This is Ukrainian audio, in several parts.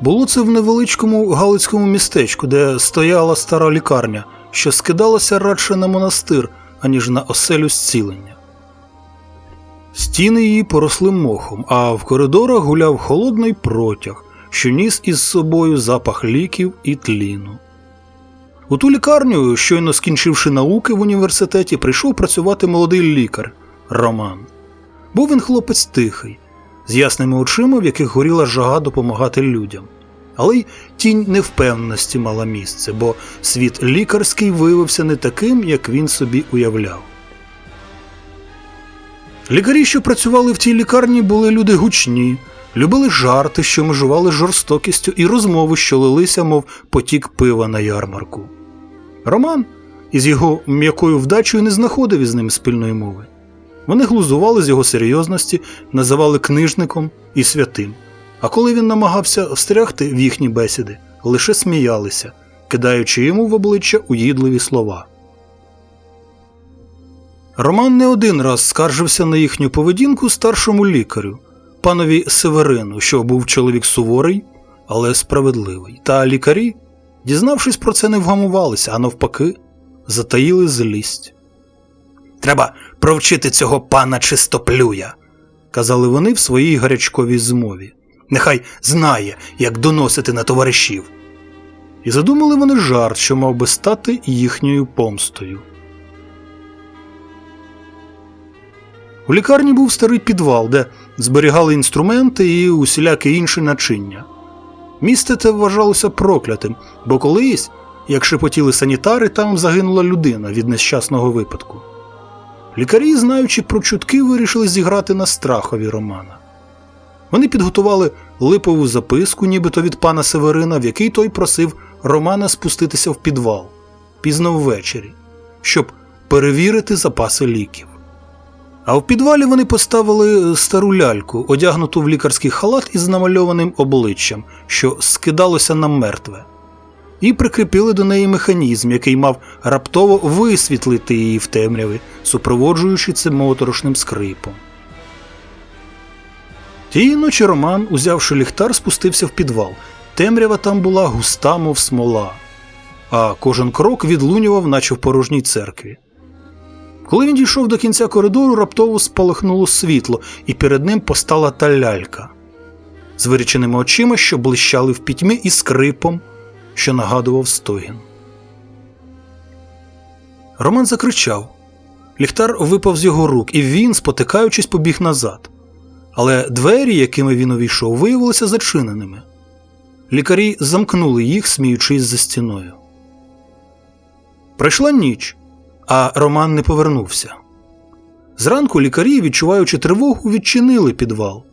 Було це в невеличкому галицькому містечку, де стояла стара лікарня, що скидалася радше на монастир, аніж на оселю зцілення. Стіни її поросли мохом, а в коридорах гуляв холодний протяг, що ніс із собою запах ліків і тліну. У ту лікарню, щойно скінчивши науки в університеті, прийшов працювати молодий лікар Роман. Був він хлопець тихий, з ясними очима, в яких горіла жага допомагати людям. Але й тінь невпевненості мала місце, бо світ лікарський виявився не таким, як він собі уявляв. Лікарі, що працювали в тій лікарні, були люди гучні, любили жарти, що межували жорстокістю, і розмови, що лилися, мов потік пива на ярмарку. Роман із його м'якою вдачею не знаходив із ним спільної мови. Вони глузували з його серйозності, називали книжником і святим. А коли він намагався встрягти в їхні бесіди, лише сміялися, кидаючи йому в обличчя уїдливі слова. Роман не один раз скаржився на їхню поведінку старшому лікарю, панові Северину, що був чоловік суворий, але справедливий. Та лікарі, дізнавшись про це, не вгамувалися, а навпаки, затаїли злість. Треба провчити цього пана чистоплюя, казали вони в своїй гарячковій змові. Нехай знає, як доносити на товаришів. І задумали вони жарт, що мав би стати їхньою помстою. У лікарні був старий підвал, де зберігали інструменти і усіляке інше начиння. Місце те вважалося проклятим, бо колись, як шепотіли санітари, там загинула людина від нещасного випадку. Лікарі, знаючи про чутки, вирішили зіграти на страхові Романа. Вони підготували липову записку, нібито від пана Северина, в якій той просив Романа спуститися в підвал пізно ввечері, щоб перевірити запаси ліків. А в підвалі вони поставили стару ляльку, одягнуту в лікарський халат із намальованим обличчям, що скидалося на мертве, і прикріпили до неї механізм, який мав раптово висвітлити її в темряві, супроводжуючи це моторошним скрипом. Тієї ночі Роман, узявши ліхтар, спустився в підвал. Темрява там була густа, мов смола, а кожен крок відлунював, наче в порожній церкві. Коли він дійшов до кінця коридору, раптово спалахнуло світло, і перед ним постала та лялька з виріченими очима, що блищали в пітьмі, і скрипом, що нагадував стогін. Роман закричав. Ліхтар випав з його рук, і він, спотикаючись, побіг назад. Але двері, якими він увійшов, виявилися зачиненими. Лікарі замкнули їх, сміючись за стіною. Пройшла ніч, а Роман не повернувся. Зранку лікарі, відчуваючи тривогу, відчинили підвал.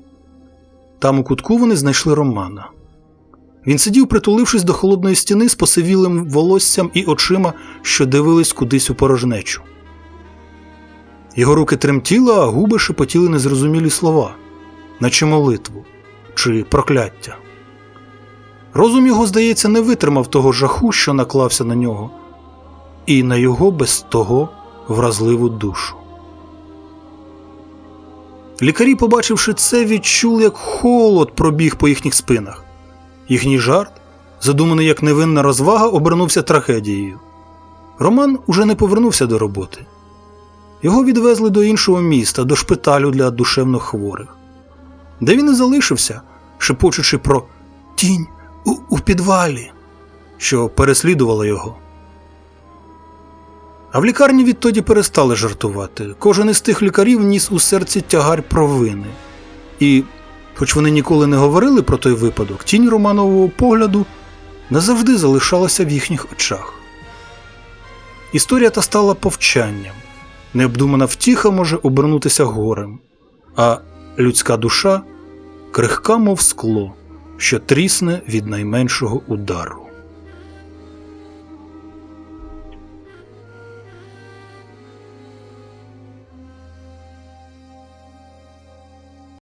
Там у кутку вони знайшли Романа. Він сидів, притулившись до холодної стіни з посивілим волоссям і очима, що дивились кудись у порожнечу. Його руки тремтіли, а губи шепотіли незрозумілі слова, наче молитву чи прокляття. Розум його, здається, не витримав того жаху, що наклався на нього, і на його без того вразливу душу. Лікарі, побачивши це, відчули, як холод пробіг по їхніх спинах. Їхній жарт, задуманий як невинна розвага, обернувся трагедією. Роман уже не повернувся до роботи. Його відвезли до іншого міста, до шпиталю для душевно хворих, де він і залишився, шепочучи про тінь у, у підвалі, що переслідувала його. А в лікарні відтоді перестали жартувати. Кожен із тих лікарів ніс у серці тягар провини. І, хоч вони ніколи не говорили про той випадок, тінь Романового погляду назавжди залишалася в їхніх очах. Історія та стала повчанням. Необдумана втіха може обернутися горем, а людська душа крихка, мов скло, що трісне від найменшого удару.